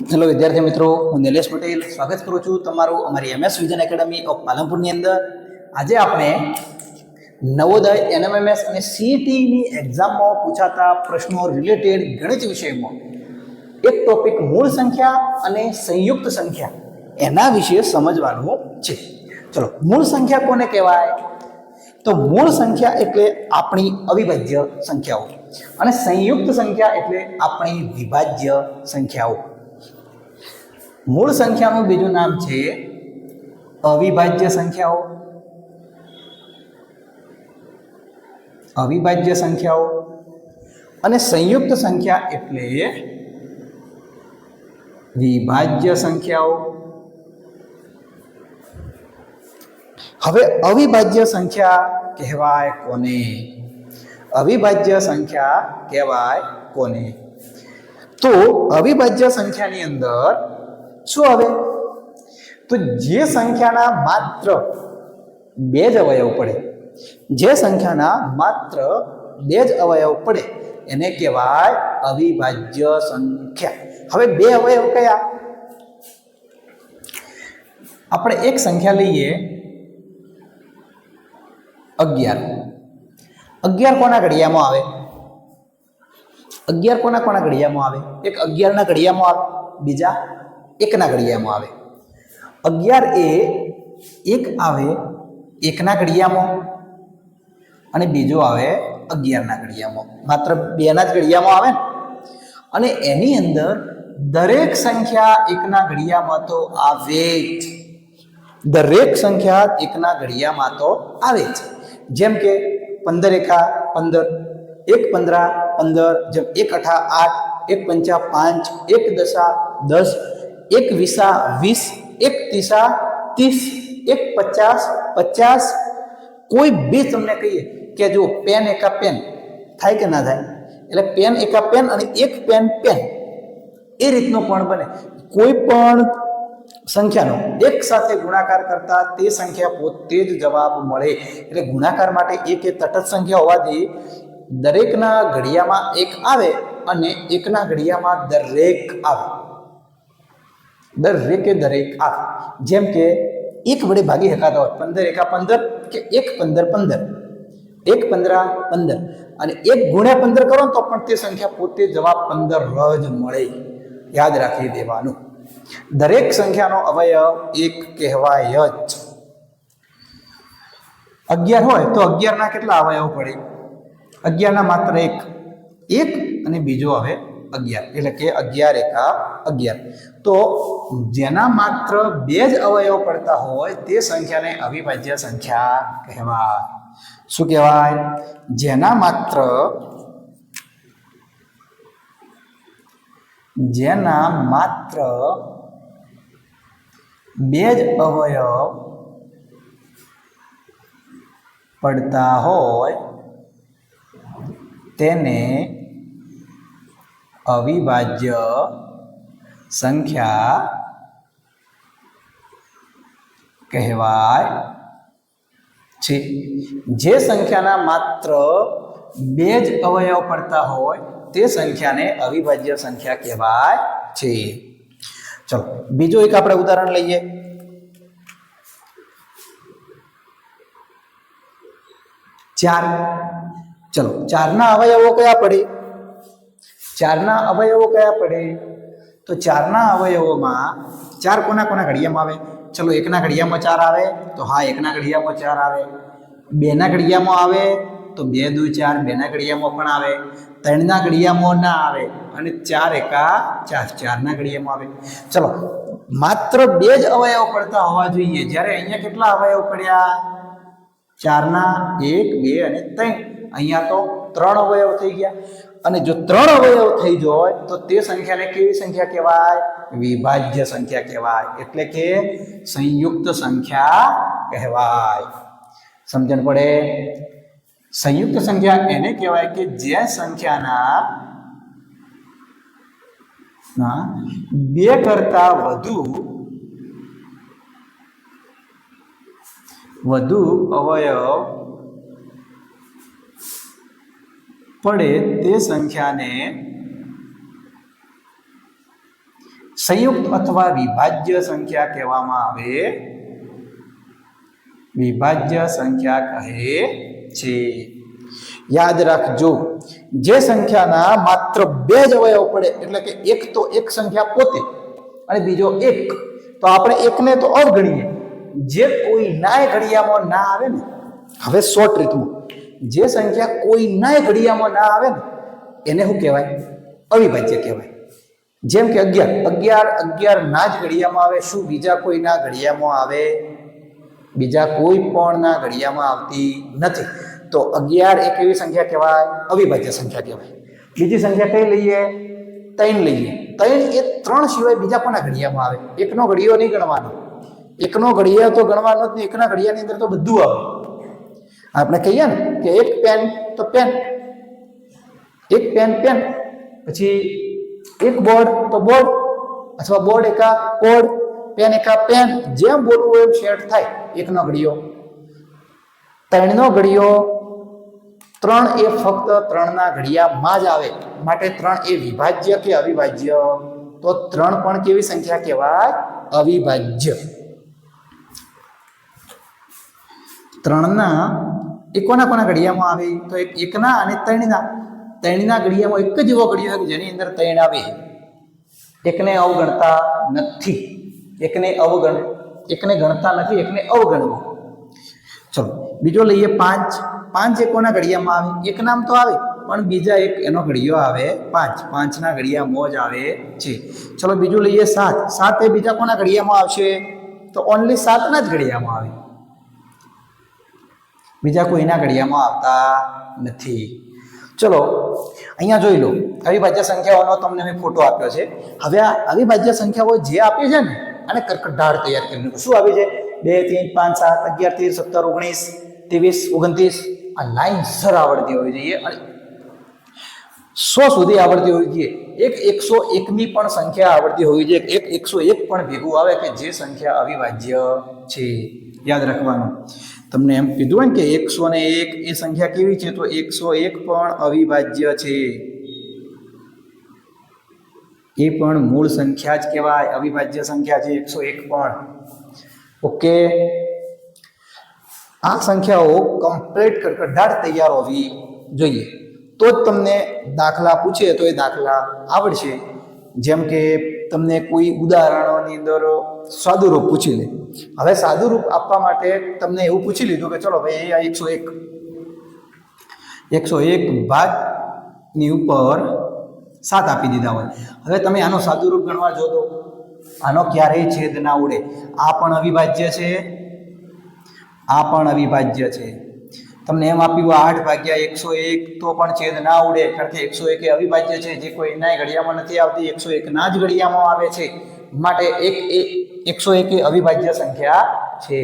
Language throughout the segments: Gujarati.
હેલો વિદ્યાર્થી મિત્રો, હું નિલેશ પટેલ. સ્વાગત કરું છું તમારું અમારી એમએસ વિઝન એકેડમી ઓફ પાલનપુરની અંદર. આજે આપણે નવોદય એનએમએમએસ અને સીઈટીની એક્ઝામમાં પૂછાતા પ્રશ્નો રિલેટેડ ગણિત વિષયમાં. એક ટોપિક મૂળ સંખ્યા અને સંયુક્ત સંખ્યા. એના વિશે સમજવાનું છે. ચલો, મૂળ સંખ્યા કોને કહેવાય? તો મૂળ સંખ્યા એટલે આપણી અવિભાજ્ય સંખ્યાઓ. અને સંયુક્ત સંખ્યા એટલે આપણી વિભાજ્ય સંખ્યાઓ. મૂળ સંખ્યાનું બીજું નામ છે અવિભાજ્ય સંખ્યાઓ. અવિભાજ્ય સંખ્યાઓ અને સંયુક્ત સંખ્યા એટલે વિભાજ્ય સંખ્યાઓ. હવે અવિભાજ્ય સંખ્યા કહેવાય કોને? અવિભાજ્ય સંખ્યા કહેવાય કોને? તો અવિભાજ્ય સંખ્યાની અંદર શું આવે? તો જે સંખ્યાના માત્ર બે જ અવયવ પડે. જે સંખ્યાના માત્ર બે જ અવયવ પડે, એને કહેવાય અવિભાજ્ય સંખ્યા. હવે બે અવયવ કયા? આપણે એક સંખ્યા લઈએ. અગિયાર. અગિયાર કોના ઘડિયામાં આવે? અગિયાર કોના કોના ઘડિયામાં આવે? એક અગિયારના ઘડિયામાં આવે. બીજા? એકના ઘડિયામાં આવે. અગિયાર એ એક આવે એકના ઘડિયામાં અને બીજો આવે અગિયારના ઘડિયામાં માત્ર બેના જ ઘડિયામાં આવે અને એની અંદર દરેક સંખ્યા એકના ઘડિયામાં તો આવે જ. દરેક સંખ્યા એકના ઘડિયામાં તો આવે જ. જેમ કે પંદર એકા પંદર, એક પંદરા પંદર, જેમ એક અઠા આઠ, એક પંચા પાંચ, એક દશા દસ એક વીસા વીસ, એક ત્રીસા ત્રીસ, એક પચાસ પચાસ. કોઈ બી તમને કહીએ કે જો પેન એકા પેન થાય કે ના થાય? એટલે પેન એકા પેન અને એક પેન પેન એ રીતનો પણ બને. કોઈ પણ સંખ્યાનો એક સાથે ગુણાકાર કરતા તે સંખ્યા પોતે જ જવાબ મળે. એટલે ગુણાકાર માટે એક એ તટસ્થ સંખ્યા હોવાથી દરેકના ઘડિયામાં એક આવે અને એકના ઘડિયામાં દરેક આવે. દરેકે દરેક આ જેમ કે એક વડે ભાગી શકાતા હોય. પંદર એકા પંદર કે એક પંદર પંદર? એક પંદરા પંદર. અને એક ગુણ્યા પંદર કરો તો પણ તે સંખ્યા પોતે જવાબ પંદર જ મળે. યાદ રાખી દેવાનું. દરેક સંખ્યાનો અવયવ એક કહેવાય જ. અગિયાર હોય તો અગિયારના કેટલા અવયવ પડે? અગિયારના માત્ર એક. એક અને બીજો હવે અગિયાર, એટલે કે અગિયાર એકા અગિયાર. તો જેના માત્ર બે જ અવયવ પડતા હોય, તે સંખ્યાને અવિભાજ્ય સંખ્યા કહેવાય. શું કહેવાય? જેના માત્ર જેના માત્ર બે જ અવયવ પડતા હોય, તેને અવિભાજ્ય સંખ્યા કહેવાય છે. જે સંખ્યાના માત્ર બે જ અવયવ પડતા હોય, તે સંખ્યાને અવિભાજ્ય સંખ્યા કહેવાય છે. ચલો, બીજું એક આપણે ઉદાહરણ લઈએ. ચાર. ચલો, ચારના અવયવો કયા પડે? ચારના અવયવો કયા પડે? તો ચારના અવયવોમાં ચાર કોના કોના ઘડિયામાં આવે? ચલો એકના ઘડિયામાં ચાર આવે, તો હા એકના ઘડિયામાં ચાર આવે. બેના ઘડિયામાં આવે, તો બે, દુ, ચાર. બેના ઘડિયામાં પણ આવે. ત્રણના ઘડિયામાં ના આવે. અને ચાર એકા ચાર. ચારના ઘડિયામાં આવે. ચલો, માત્ર બે જ અવયવ પડતા હોવા જોઈએ. જ્યારે અહીંયા કેટલા અવયવ પડ્યા? ચારના, એક, બે અને ત્રણ. અહીંયા તો ત્રણ અવયવ થઈ ગયા. અને જો ત્રણ અવયવ થઈ જાય, તો તે સંખ્યાને કેવી સંખ્યા કહેવાય? વિભાજ્ય સંખ્યા કહેવાય. એટલે કે સંયુક્ત સંખ્યા કહેવાય. સમજણ પડે? સંયુક્ત સંખ્યા એને કહેવાય કે જે સંખ્યાના બે કરતા વધુ વધુ અવયવ પડે તે સંખ્યાને સંયુક્ત અથવા વિભાજ્ય સંખ્યા કહેવામાં આવે વિભાજ્ય સંખ્યા કહે છે યાદ રાખજો જે સંખ્યાના માત્ર બે જ અવયવ પડે એટલે કે એક તો એક સંખ્યા પોતે અને બીજો એક તો આપણે એકને તો અવગણીએ જે કોઈ નાય ઘડિયામાં ના આવે ને હવે શોર્ટ રીતમાં જે સંખ્યા કોઈના ઘડિયામાં ના આવે ને, એને શું કહેવાય? અવિભાજ્ય કહેવાય. જેમ કે અગિયાર. અગિયાર અગિયાર ના જ ઘડિયામાં આવે. શું બીજા કોઈના ઘડિયામાં આવે? બીજા કોઈ પણ ના ઘડિયામાં આવતી નથી. તો અગિયાર એક એવી સંખ્યા કહેવાય, અવિભાજ્ય સંખ્યા કહેવાય. બીજી સંખ્યા કઈ લઈએ? ત્રણ લઈએ. ત્રણ એ ત્રણ સિવાય બીજા કોના ઘડિયામાં આવે? એકનો ઘડિયો નહીં ગણવાનો. એકનો ઘડિયા તો ગણવાનો જ નહીં. એકના ઘડિયાની અંદર તો બધું આવે. આપણે કહીએ ને કે એક પેન તો પેન એક પેન પેન પછી એક બોર્ડ તો બોર્ડ અથવા બોર્ડ એકા બોર્ડ પેન એકા પેન જેમ બોલવું હોય એમ શેડ થાય. એકનો ઘડિયો, ત્રણનો ઘડિયો, ત્રણ એ ફક્ત ત્રણના ઘડિયામાં જ આવે. માટે ત્રણ એ વિભાજ્ય કે અવિભાજ્ય? તો ત્રણ પણ કેવી સંખ્યા કહેવાય? અવિભાજ્ય. ત્રણના એ કોના કોના ઘડિયામાં આવે? તો એક એકના અને ત્રણના. ત્રણના ઘડિયામાં એક જ એવો ઘડિયો કે જેની અંદર ત્રણ આવે. એકને અવગણતા નથી. એકને અવગણ, એકને ગણતા નથી, એકને અવગણવું. ચલો, બીજો લઈએ પાંચ. પાંચ એ કોના ઘડિયામાં આવે. એક નામ તો આવે, પણ બીજા એક એનો ઘડિયો આવે પાંચ. પાંચના ઘડિયા મોજ આવે છે. ચલો, બીજું લઈએ સાત. સાત એ બીજા કોના ઘડિયામાં આવશે? તો ઓનલી સાતના જ ઘડિયામાં આવે. બીજા કોઈના ઘડિયામાં આવતા નથી. ચલો, અહીંયા જોઈ લો. અવિભાજ્ય સંખ્યાઓનો તમને મેં ફોટો આપ્યો છે. હવે આ અવિભાજ્ય સંખ્યાઓ જે આપી છે ને અને કર્કઢાળ તૈયાર કરીને શું આવી છે? બે, ત્રણ, પાંચ, સાત, અગિયાર, તેર, સત્તર, ઓગણીસ, ત્રેવીસ, ઓગણત્રીસ. આ લાઈન સર આવડતી હોવી જોઈએ. અને સો સુધી આવડતી હોવી જોઈએ. એક એકસો એકની પણ સંખ્યા આવડતી હોવી જોઈએ. એક એકસો એક પણ ભેગું આવે કે જે સંખ્યા અવિભાજ્ય છે. યાદ રાખવાનું. તમને એમ કીધું હોય ને કે એકસો ને એક એ સંખ્યા કેવી છે? તો એકસો એક પણ અવિભાજ્ય છે. એ પણ મૂળ સંખ્યા જ કહેવાય, અવિભાજ્ય સંખ્યા છે, એકસો એક પણ. ઓકે આ સંખ્યાઓ કમ્પ્લીટ કડકડાટ તૈયાર હોવી જોઈએ. તો જ તમને દાખલા પૂછે, તો એ દાખલા આવડશે. જેમ કે તમને કોઈ ઉદાહરણોની અંદર સાદુરૂપ પૂછી લે. હવે સાદુરૂપ આપવા માટે તમને એવું પૂછી લીધું કે ચલો ભાઈ, આ એકસો એક. એકસો એક ભાગની ઉપર સાત આપી દીધા હોય. હવે તમે આનો સાદુરૂપ ગણવા જો તો. આનો ક્યારેય છેદ ના ઉડે. આ પણ અવિભાજ્ય છે. આ પણ અવિભાજ્ય છે. તમને એમ આપ્યું આઠ ભાગ્યા એકસો એક તો પણ છેદ ના ઉડે. કારણ કે એકસો એક અવિભાજ્ય છે. જે કોઈ એના ઘડિયામાં નથી આવતી, એકસો એક ના જ ઘડિયામાં આવે છે. માટે એક એ એકસો એક અવિભાજ્ય સંખ્યા છે.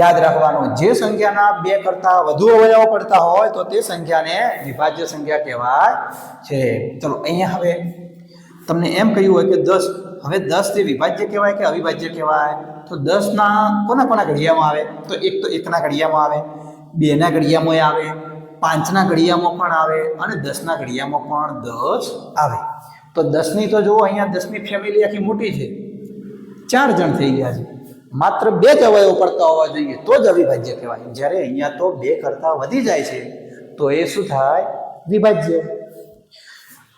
યાદ રાખવાનું, જે સંખ્યાના બે કરતાં વધુ અવયવો પડતા હોય તો તે સંખ્યાને વિભાજ્ય સંખ્યા કહેવાય છે. ચલો, અહીંયા હવે તમને એમ કહ્યું હોય કે દસ, હવે દસ તે વિભાજ્ય કહેવાય કે અવિભાજ્ય કહેવાય? તો દસના કોના કોના ઘડિયામાં આવે? તો એક તો એકના ઘડિયામાં આવે. બેના ઘડિયામાં આવે, પાંચના ઘડિયામાં પણ આવે અને દસના ઘડિયામાં પણ દસ આવે. તો દસની તો જુઓ, અહીંયા દસની ફેમિલી આખી મોટી છે. ચાર જણ થઈ ગયા છે. માત્ર બે જ અવયવ પડતા હોવા જોઈએ, તો જ અવિભાજ્ય કહેવાય. જ્યારે અહીંયા તો બે કરતાં વધી જાય છે, તો એ શું થાય? વિભાજ્ય.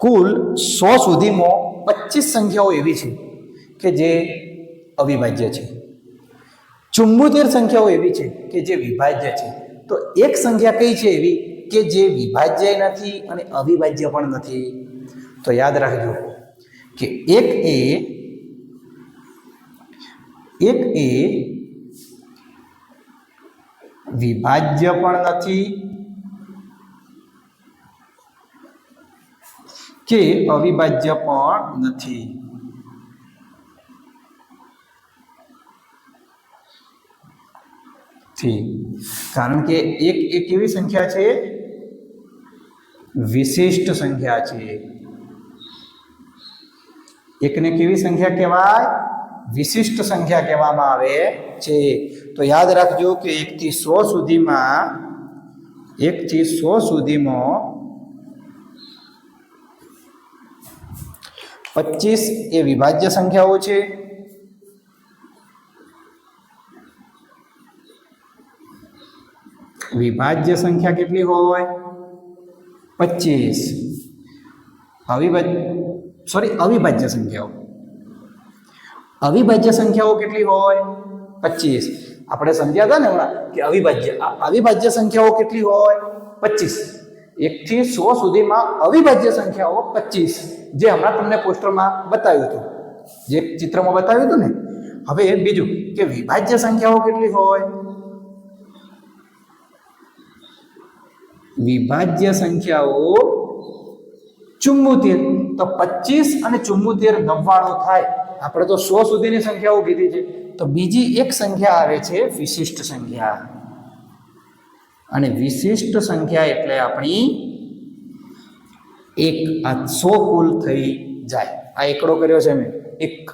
કુલ સો સુધીમાં પચીસ સંખ્યાઓ એવી છે કે જે અવિભાજ્ય છે. ચુંબોતેર સંખ્યાઓ એવી છે કે જે વિભાજ્ય છે. તો એક સંખ્યા કઈ છે એવી કે જે વિભાજ્ય નથી અને અવિભાજ્ય પણ નથી? તો યાદ રાખજો કે એક એ એક એ વિભાજ્ય પણ નથી કે અવિભાજ્ય પણ નથી? ઠીક કારણ કે એક એક એવી સંખ્યા છે? વિશિષ્ટ સંખ્યા છે. એકને કેવી સંખ્યા કહેવાય? વિશિષ્ટ સંખ્યા કહેવામાં આવે છે. તો યાદ રાખજો કે એકથી સો સુધીમાં, એકથી સો સુધીમાં પચીસ એ વિભાજ્ય સંખ્યાઓ છે. વિભાજ્ય સંખ્યા કેટલી હોય? પચીસ. અવિભાજ્ય સોરી અવિભાજ્ય સંખ્યાઓ. અવિભાજ્ય સંખ્યાઓ કેટલી હોય? પચીસ. આપણે સમજ્યા હતા ને હમણાં કે અવિભાજ્ય અવિભાજ્ય સંખ્યાઓ કેટલી હોય? પચીસ. એકથી સો સુધીમાં અવિભાજ્ય સંખ્યાઓ પચીસ, જે હમણાં તમને પોસ્ટરમાં બતાવ્યું હતું. જે ચિત્રમાં બતાવ્યું હતું ને. હવે બીજું કે વિભાજ્ય સંખ્યાઓ કેટલી હોય? વિભાજ્ય સંખ્યાઓ ચુમ્મોતેર તો પચીસ અને ચુમ્મોતેર નવ્વાણું થાય. આપણે તો સો સુધીની સંખ્યાઓ કીધી છે. તો બીજી એક સંખ્યા આવે છે વિશિષ્ટ સંખ્યા. અને વિશિષ્ટ સંખ્યા એટલે આપણી એક. આ સો કુલ થઈ જાય. આ એકડો કર્યો છે મેં એક.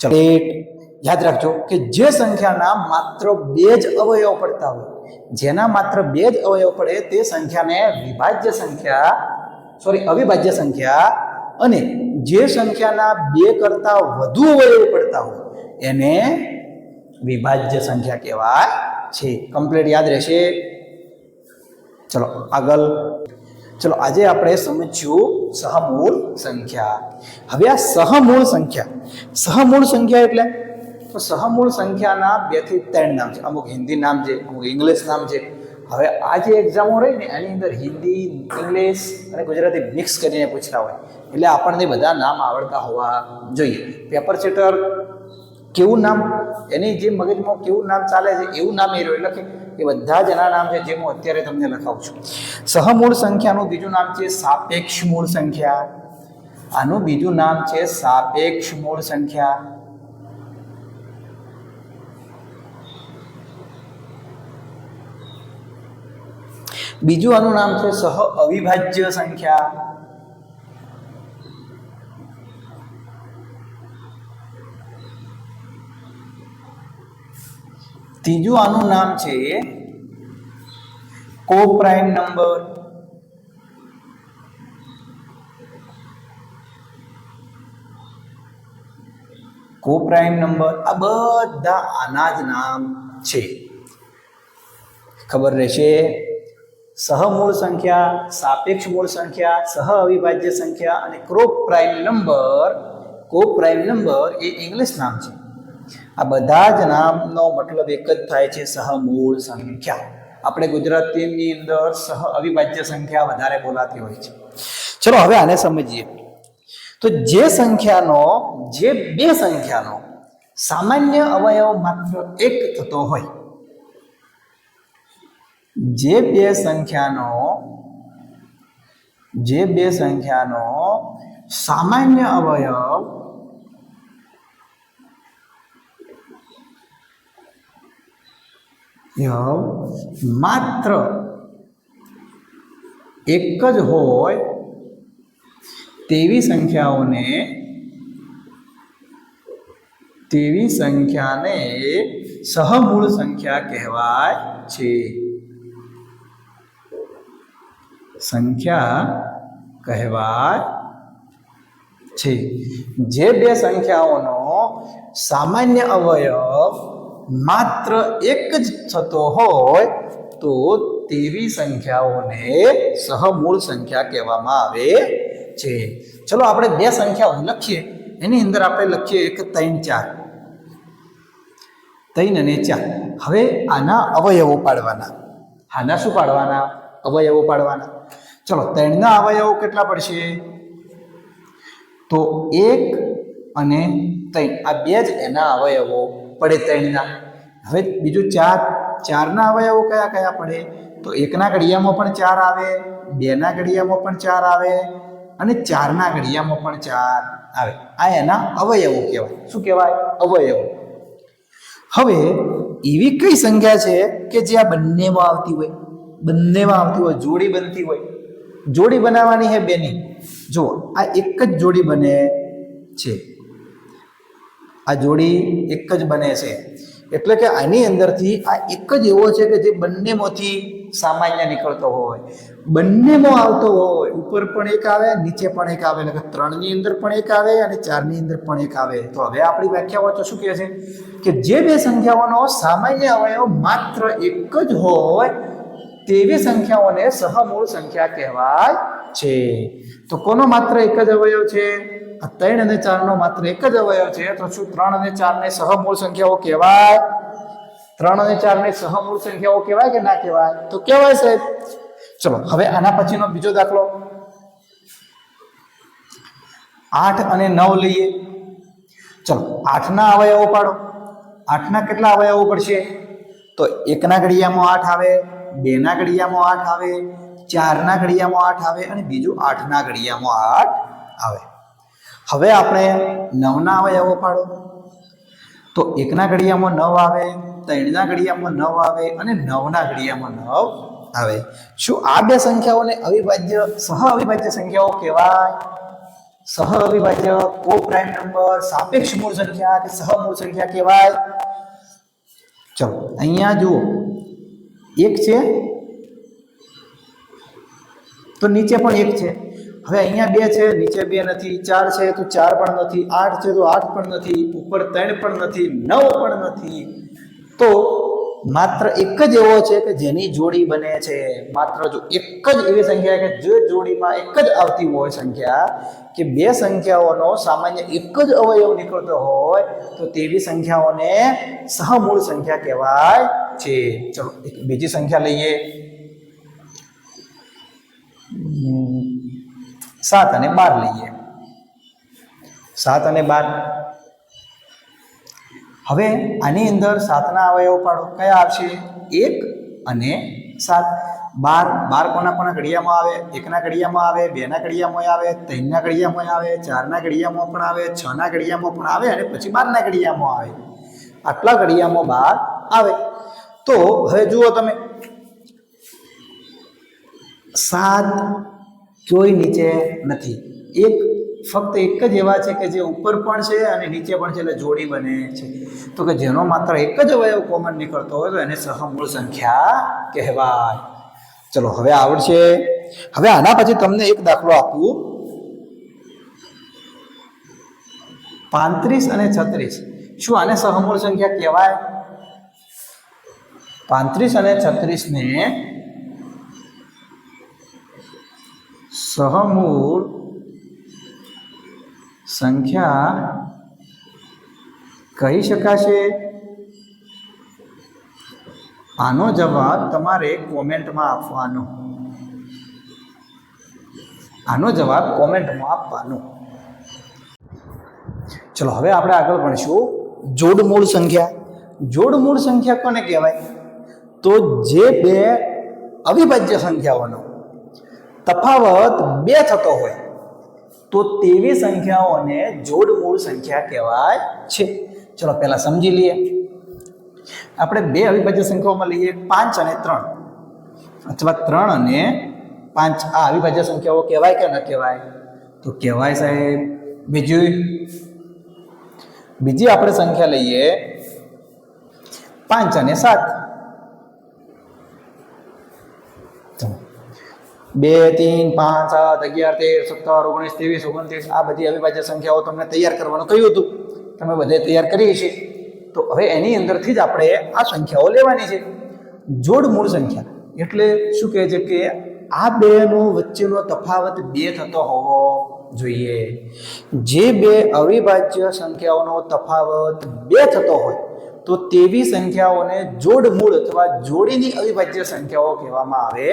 ચલો. યાદ રાખજો કે જે સંખ્યાના માત્ર બે જ અવયવ પડતા હોય. જેના માત્ર બે જ અવયવ પડે તે સંખ્યાને વિભાજ્ય સંખ્યા સોરી અવિભાજ્ય સંખ્યા અને જે સંખ્યાના બે કરતા વધુ અવયવ પડતા હોય એને વિભાજ્ય સંખ્યા કહેવાય છે. કમ્પ્લીટ યાદ રહેશે? ચલો, આગળ. ચલો, આજે આપણે સમજ્યું સહમૂળ સંખ્યા. હવે આ સહમૂળ સંખ્યા. સહમૂળ સંખ્યા એટલે? તો સહમૂળ સંખ્યાના બેથી ત્રણ નામ છે. અમુક હિન્દી નામ છે, અમુક ઇંગ્લિશ નામ છે. હવે આ જે એક્ઝામો રહી ને, એની અંદર હિન્દી, ઇંગ્લિશ અને ગુજરાતી મિક્સ કરીને પૂછતા હોય. એટલે આપણને બધા નામ આવડતા હોવા જોઈએ. પેપર સેટર કેવું નામ? એની જે મગજમાં કેવું નામ ચાલે છે, એવું નામ એ રહ્યું. એટલે કે, એ બધા જ એના નામ છે જે હું અત્યારે તમને લખાવું છું. સહમૂળ સંખ્યાનું બીજું નામ છે સાપેક્ષ મૂળ સંખ્યા. આનું બીજું નામ છે સાપેક્ષ મૂળ સંખ્યા. બીજું આનું નામ છે સહ અવિભાજ્ય સંખ્યા. ત્રીજું આનું નામ છે co prime number. Co prime number આ બધા આના જ નામ છે. ખબર રહેશે? સહમૂળ સંખ્યા, સાપેક્ષ મૂળ સંખ્યા, સહ અવિભાજ્ય સંખ્યા અને crop prime number co prime number એ ઇંગ્લિશ નામ છે. આ બધા જ નામનો મતલબ એક જ થાય છે સહમૂળ સંખ્યા. આપણે ગુજરાતીની અંદર સહ અવિભાજ્ય સંખ્યા વધારે બોલાતી હોય છે. ચલો હવે આને સમજીએ. તો જે સંખ્યાનો, જે બે સંખ્યાનો સામાન્ય અવયવ માત્ર એક થતો હોય. જે બે સંખ્યાનો, જે બે સંખ્યાનો સામાન્ય અવયવ માત્ર એક જ હોય તેવી સંખ્યાઓને, તેવી સંખ્યાને સહમૂળ સંખ્યા કહેવાય છે. સંખ્યા કહેવાય છે. જે બે સંખ્યાઓનો સામાન્ય અવયવ માત્ર એક જ થતો હોય, તો તેવી સંખ્યાઓને સહમૂળ સંખ્યા કહેવામાં આવે છે. ચલો આપણે બે સંખ્યાઓ લખીએ. એની અંદર આપણે લખીએ એક, ત્રણ, ચાર. ત્રણ અને ચાર. હવે આના અવયવો પાડવાના. આના શું પાડવાના? અવયવો પાડવાના. ચલો, ત્રણના અવયવો કેટલા પડશે? તો એક અને ત્રણ. આ બે જ એના અવયવો પડે ત્રણના. હવે બીજું ચાર, ચારના અવયવો કયા કયા પડે? તો એકના ઘડિયામાં પણ ચાર આવે, બેના ઘડિયામાં પણ ચાર આવે અને ચારના ઘડિયામાં પણ ચાર આવે. આ એના અવયવો કહેવાય. શું કહેવાય? અવયવો. હવે એવી કઈ સંખ્યા છે કે જે આ બંનેમાં આવતી હોય? બંનેમાં આવતી હોય, જોડી બનતી હોય. જોડી બનાવવાની છે બેની? જો, આ એક જ જોડી બને છે. આ જોડી એક જ બને છે. એટલે કે આની અંદરથી આ એક જ એવો છે કે જે બંનેમાંથી સામાન્ય નીકળતો હોય. બંનેમાં આવતો હોય, ઉપર પણ એક આવે, નીચે પણ એક આવે. એટલે કે ત્રણની અંદર પણ એક આવે અને ચારની અંદર પણ એક આવે. તો હવે આપણી વ્યાખ્યા વાંચો શું કહે છે? કે જે બે સંખ્યાઓનો સામાન્ય અવયવ માત્ર એક જ હોય તેવી સંખ્યાઓને સહમૂળ સંખ્યા કહેવાય છે. તો કોનો માત્ર એક જ અવયવ છે? આ ત્રણ અને ચારનો માત્ર એક જ અવયવ છે. તો શું ત્રણ અને ચારને સહમૂળ સંખ્યાઓ કહેવાય? ત્રણ અને ચાર ને સહમૂળ સંખ્યાઓ કહેવાય કે ના કહેવાય? તો કહેવાય સાહેબ. ચલો, હવે આના પછીનો બીજો દાખલો. આઠ અને નવ લઈએ. ચલો, આઠના અવયવો પાડો. આઠના કેટલા અવયવો પડશે? તો એકના ઘડિયામાં આઠ આવે. બેના ઘડિયામાં આઠ આવે, ચારના ઘડિયામાં આઠ આવે અને બીજું આઠના ઘડિયામાં આઠ આવે. હવે આપણે નવના અવયવો પાડો. તો એકના ઘડિયામાં નવ આવે, ત્રણના ઘડિયામાં નવ આવે અને નવના ઘડિયામાં નવ આવે. શું આ બે સંખ્યાઓને અવિભાજ્ય સહ અવિભાજ્ય સંખ્યાઓ કહેવાય? સહ અવિભાજ્ય કો પ્રાઇમ નંબર, સાપેક્ષ મૂળ સંખ્યા કે સહ મૂળ સંખ્યા કહેવાય? ચલો, અહીંયા જુઓ. એક છે? તો નીચે પણ એક છે. હવે અહીંયા બે છે, નીચે બે નથી, ચાર છે તો ચાર પણ નથી, આઠ છે તો આઠ પણ નથી, ઉપર ત્રણ પણ નથી, નવ પણ નથી. તો માત્ર એક જ એવો છે કે જેની જોડી બને છે. માત્ર જો એક જ એવી સંખ્યા કે જે જોડીમાં એક જ આવતી હોય સંખ્યા, કે બે સંખ્યાઓનો સામાન્ય એક જ અવયવ નીકળતો હોય, તો તેવી સંખ્યાઓને સહમૂળ સંખ્યા કહેવાય છે. ચલો, એક બીજી સંખ્યા લઈએ. સાત અને બાર લઈએ. સાત અને બાર. હવે આની અંદર સાતના અવયવ પાડો. કયા આવશે? એક અને સાત. બાર. બાર કોના કોના ઘડિયામાં આવે? એકના ઘડિયામાં આવે, બેના ઘડિયામાં આવે, ત્રણના ઘડિયામાં આવે, ચારના ઘડિયામાં પણ આવે, છના ઘડિયામાં પણ આવે અને પછી બારના ઘડિયામાં આવે. આટલા ઘડિયામાં બાર આવે. તો હવે જુઓ તમે. સાત કોઈ નીચે નથી. એક ફક્ત એક જ એવા છે કે જે ઉપર પણ છે અને નીચે પણ છે એટલે જોડી બને છે. તો કે જેનો માત્ર એક જ અવયવ કોમન નીકળતો હોય તો એને સહમૂળ સંખ્યા કહેવાય. ચલો, હવે આવડશે. હવે આના પછી તમને એક દાખલો આપું. પાંત્રીસ અને છત્રીસ. શું આને સહમૂળ સંખ્યા કહેવાય? પાંત્રીસ અને છત્રીસને સહમૂળ સંખ્યા કહી શકાશે? આનો જવાબ તમારે કોમેન્ટમાં આપવાનો. આનો જવાબ કોમેન્ટમાં આપવાનો. ચલો, હવે આપણે આગળ ભણીશું. જોડમૂળ સંખ્યા. જોડમૂળ સંખ્યા કોને કહેવાય? તો જે બે અવિભાજ્ય સંખ્યાઓનો તફાવત બે થતો હોય, તો તેવી સંખ્યાઓને જોડમૂળ સંખ્યા કહેવાય છે. ચલો પહેલાં સમજી લઈએ. આપણે બે અવિભાજ્ય સંખ્યાઓમાં લઈએ. પાંચ અને ત્રણ. અથવા ત્રણ અને પાંચ. આ અવિભાજ્ય સંખ્યાઓ કહેવાય કે ન કહેવાય? તો કહેવાય સાહેબ. બીજું? બીજી આપણે સંખ્યા લઈએ. પાંચ અને સાત. બે તીન પાંચ, સાત, અગિયાર, તેર, સત્તર, ઓગણીસ, ત્રેવીસ, ઓગણત્રીસ. આ બધી અવિભાજ્ય સંખ્યાઓ તમને તૈયાર કરવાનું કહ્યું હતું. તમે બધે તૈયાર કરીએ છીએ. તો હવે એની અંદરથી જ આપણે આ સંખ્યાઓ લેવાની છે. જોડ મૂળ સંખ્યા. એટલે શું કહે છે કે આ બેનો વચ્ચેનો તફાવત બે થતો હોવો જોઈએ. જે બે અવિભાજ્ય સંખ્યાઓનો તફાવત બે થતો હોય, તો તેવી સંખ્યાઓને જોડ મૂળ અથવા જોડીની અવિભાજ્ય સંખ્યાઓ કહેવામાં આવે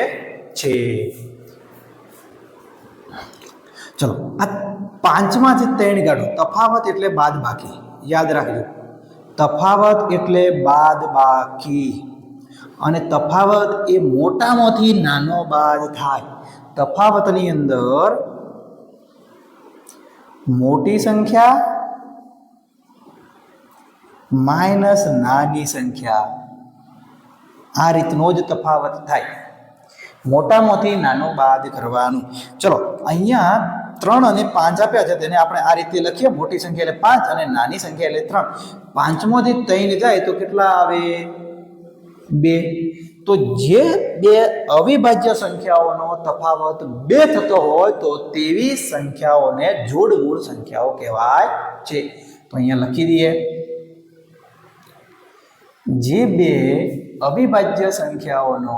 છે. ચલો, આ પાંચમાંથી ત્રણ કાઢો તફાવત એટલે બાદ બાકી. યાદ રાખજો. તફાવત એટલે બાદ બાકી. અને તફાવત એ મોટામાંથી નાનો બાદ થાય. તફાવતની અંદર મોટી સંખ્યા માઇનસ નાની સંખ્યા. આ રીતનો જ તફાવત થાય. મોટામાંથી નાનો બાદ કરવાનું. ચલો, અહીંયા ત્રણ અને પાંચ આપ્યા છે, તેને આપણે આ રીતે લખીએ. મોટી સંખ્યા એટલે પાંચ અને નાની સંખ્યા એટલે ત્રણ. પાંચમાંથી ત્રણ જાય તો કેટલા આવે? બે. તો જે બે અવિભાજ્ય સંખ્યાઓનો તફાવત બે થતો હોય તો તેવી સંખ્યાઓને જોડમૂળ સંખ્યાઓ કહેવાય છે. તો અહીંયા લખી દઈએ. જે બે અવિભાજ્ય સંખ્યાઓનો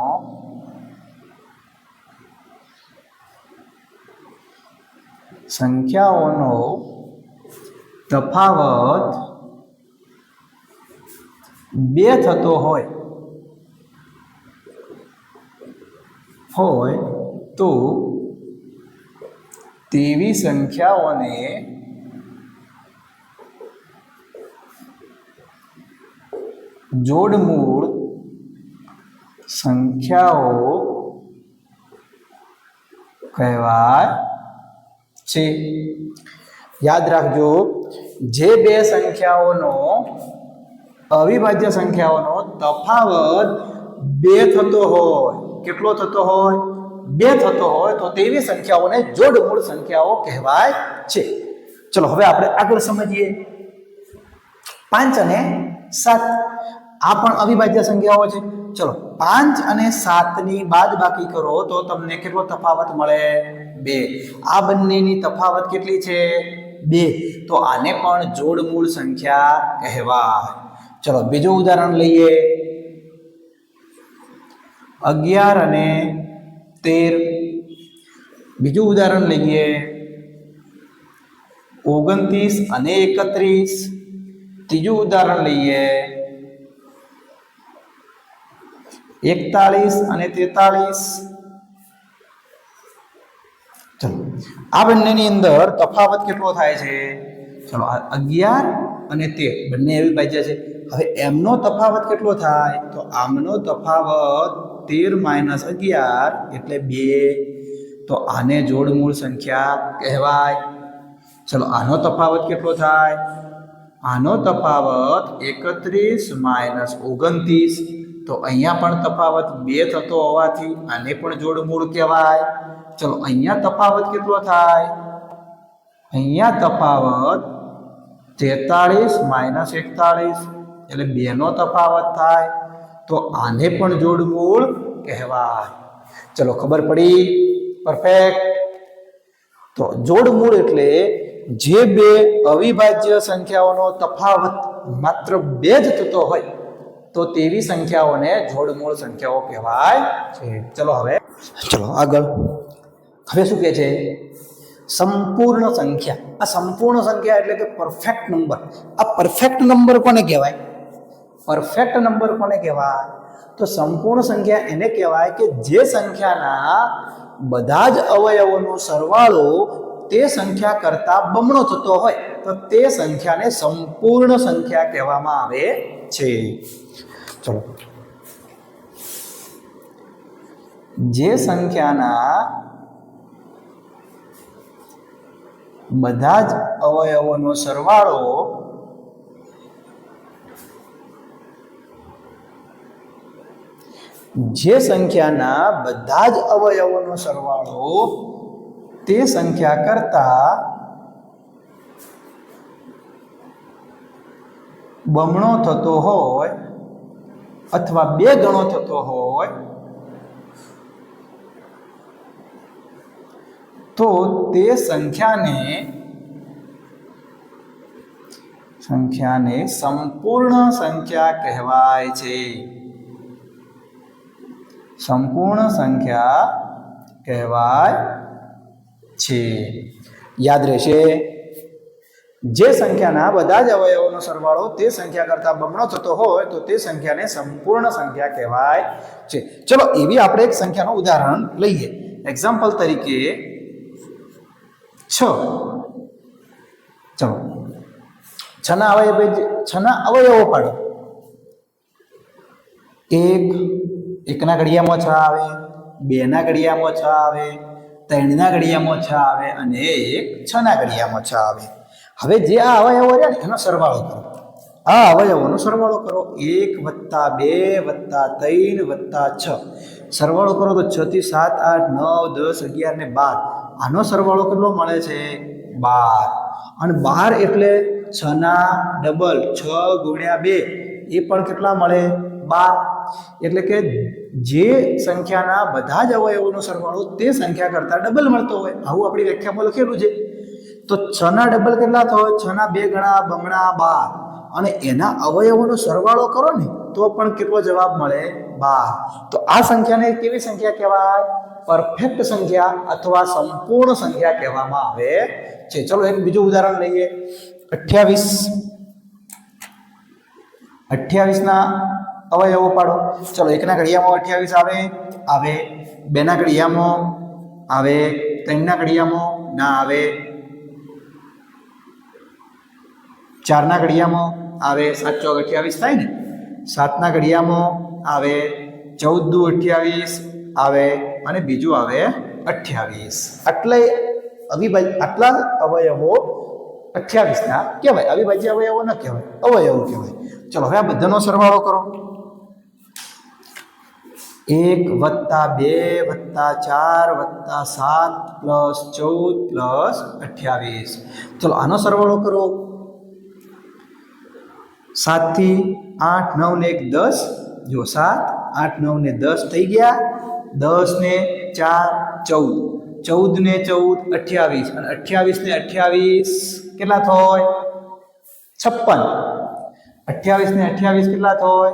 સંખ્યાઓનો તફાવત બે થતો હોય હોય તો તેવી સંખ્યાઓને જોડમૂળ સંખ્યાઓ કહેવાય. છે. યાદ રાખજો, જે બે સંખ્યાઓનો, અવિભાજ્ય સંખ્યાઓનો તફાવત બે થતો હોય, કેટલો થતો હોય? બે થતો હોય, તો તેવી સંખ્યાઓને જોડમૂળ સંખ્યાઓ કહેવાય છે. ચલો, હવે આપણે આગળ સમજીએ. પાંચ અને સાત. આ પણ અવિભાજ્ય સંખ્યાઓ છે. ચલો, પાંચ અને સાતની બાદ બાકી કરો તો તમને કેટલો તફાવત મળે? બે. આ બંનેની તફાવત કેટલી છે? બે. તો આને પણ જોડમૂળ સંખ્યા કહેવાય. ચલો, બીજું ઉદાહરણ લઈએ. અગિયાર અને તેર. બીજું ઉદાહરણ લઈએ. ઓગણત્રીસ અને એકત્રીસ. ત્રીજું ઉદાહરણ લઈએ. એકતાળીસ અને તેતાળીસ. ચલો. આ બંનેની અંદર તફાવત કેટલો થાય છે? ચલો અગિયાર અને તેર. બંને એવી બાજ્યા છે. હવે એમનો તફાવત કેટલો થાય? તો આમનો તફાવત તેર માઇનસ અગિયાર એટલે બે. તો આને જોડમૂળ સંખ્યા કહેવાય. ચલો, આનો તફાવત કેટલો થાય? આનો તફાવત એકત્રીસ માઇનસ ઓગણત્રીસ. તો અહીંયા પણ તફાવત બે થતો હોવાથી આને પણ જોડમૂળ કહેવાય. ચલો, અહીંયા તફાવત કેટલો થાય? અહીંયા તફાવત તેતાળીસ માઇનસ એકતાળીસ, એટલે બેનો તફાવત થાય. તો આને પણ જોડમૂળ કહેવાય. ચલો, ખબર પડી? પરફેક્ટ તો જોડમૂળ એટલે જે બે અવિભાજ્ય સંખ્યાઓનો તફાવત માત્ર બે જ થતો હોય તો તેવી સંખ્યાઓને જોડમૂળ સંખ્યાઓ કહેવાય છે. ચલો હવે. ચલો આગળ. હવે શું કહે છે? સંપૂર્ણ સંખ્યા. આ સંપૂર્ણ સંખ્યા એટલે કે પરફેક્ટ નંબર આ પરફેક્ટ નંબર કોને કહેવાય? પરફેક્ટ નંબર કોને કહેવાય? તો સંપૂર્ણ સંખ્યા એને કહેવાય કે જે સંખ્યાના બધા જ અવયવોનો સરવાળો તે સંખ્યા કરતાં બમણો થતો હોય તો તે સંખ્યાને સંપૂર્ણ સંખ્યા કહેવામાં આવે છે. ચલો. જે સંખ્યાના બધા જ અવયવોનો સરવાળો જે સંખ્યાના બધા જ અવયવોનો સરવાળો તે સંખ્યા કરતા બમણો થતો હોય અથવા બે ગણો થતો હોય, તો તે સંખ્યાને સંખ્યાને સંપૂર્ણ સંખ્યા કહેવાય છે. સંપૂર્ણ સંખ્યા કહેવાય છે. યાદ રહેશે. જે સંખ્યાના બધા જ અવયવોનો સરવાળો તે સંખ્યા કરતાં બમણો થતો હોય તો તે સંખ્યાને સંપૂર્ણ સંખ્યા કહેવાય છે. ચલો, એવી આપણે એક સંખ્યાનું ઉદાહરણ લઈએ. એક્ઝામ્પલ તરીકે છ. ચલો. છના અવયવ છના અવયવો પાડો. એક, એકના ઘડિયામાં છ આવે, બેના ઘડિયામાં છ આવે, ત્રણના ઘડિયામાં છ આવે અને એક છના ઘડિયામાં છ આવે. હવે જે આ અવયવો રહ્યા ને, એનો સરવાળો કરો. આ અવયવોનો સરવાળો કરો. એક વત્તા બે વત્તા ત્રણ વત્તા છ. સરવાળો કરો તો છ થી સાત, આઠ, નવ, દસ, અગિયાર ને બાર. આનો સરવાળો કેટલો મળે છે? બાર. અને બાર એટલે છના ડબલ છ ગુણ્યા બે, એ પણ કેટલા મળે? બાર. એટલે કે જે સંખ્યાના બધા જ અવયવોનો સરવાળો તે સંખ્યા કરતાં ડબલ મળતો હોય. આવું આપણી વ્યાખ્યામાં લખેલું છે. તો છ ના ડબલ કેટલા થાય? છ ના બે ગણા, બમણા બાર. અને એના અવયવોનો સરવાળો કરો ને, તો પણ કેટલો જવાબ મળે? બાર. તો આ સંખ્યાને કેવી સંખ્યા કહેવાય? પરફેક્ટ સંખ્યા અથવા સંપૂર્ણ સંખ્યા કહેવામાં આવે છે. ચલો એક બીજું ઉદાહરણ લઈએ. અઠ્યાવીસ. અઠ્યાવીસના અવયવો પાડો. ચલો, એકના ઘડિયામાં અઠ્યાવીસ આવે આવે. બેના ઘડિયામાં આવે, ત્રણના ઘડિયામાં ના આવે. ચારના ઘડિયામાં આવે સાત ચોક અઠ્યાવીસ થાય ને? સાતના ઘડિયામાં આવે ચૌદ દુ અઠ્યાવીસ આવે અને બીજું આવે અઠ્યાવીસ. આટલે અવિભાજ્ય, આટલા અવયવો અઠ્યાવીસના કહેવાય. અવિભાજ્ય અવયવો ન કહેવાય, અવયવો કહેવાય. ચલો, હવે આ બધાનો સરવાળો કરો. એક વત્તા બે વત્તા ચાર વત્તા સાત પ્લસ ચૌદ પ્લસ અઠ્યાવીસ. ચલો, આનો સરવાળો કરો. સાતથી આઠ, નવ ને એક, દસ. જો સાત, આઠ, નવ ને દસ થઈ ગયા, દસ ને ચાર, ચૌદ. ચૌદ ને ચૌદ, અઠ્યાવીસ. અને અઠ્યાવીસ ને અઠ્યાવીસ કેટલા થાય? છપ્પન. અઠ્યાવીસ ને અઠ્યાવીસ કેટલા થાય?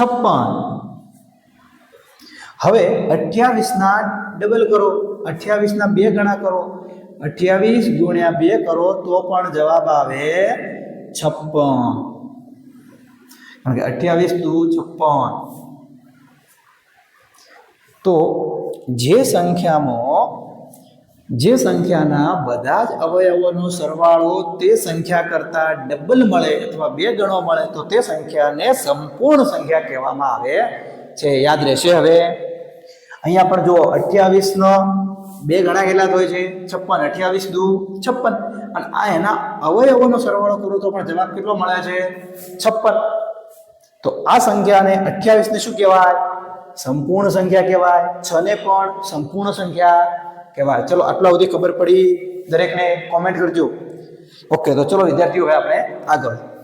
છપ્પન. હવે અઠ્યાવીસના ડબલ કરો. અઠ્યાવીસના બે ગણા કરો. અઠ્યાવીસ ગુણ્યા બે કરો તો પણ જવાબ આવે છપ્પન. કારણ કે અઠ્યાવીસ દુ છપ્પન. તો જે સંખ્યામાં, જે સંખ્યાના બધા જ અવયવોનો સરવાળો તે સંખ્યા કરતાં ડબલ મળે અથવા બે ગણો મળે, તો તે સંખ્યાને સંપૂર્ણ સંખ્યા કહેવામાં આવે છે. યાદ રહેશે હવે. અહીંયા પણ જુઓ, અઠ્યાવીસનો બે ગણા કેટલા હોય છે, છપ્પન અઠ્યાવીસ દુ, છપ્પન. અને આ એના અવયવોનો સરવાળો કરો તો પણ જવાબ કેટલો મળે છે? છપ્પન. તો આ સંખ્યાને અઠ્યાવીસને શું કહેવાય? સંપૂર્ણ સંખ્યા કહેવાય. છ ને પણ સંપૂર્ણ સંખ્યા કહેવાય. ચલો આટલા સુધી ખબર પડી. દરેકને કોમેન્ટ કરજો. ઓકે તો ચલો વિદ્યાર્થીઓ, હવે આપણે આગળ.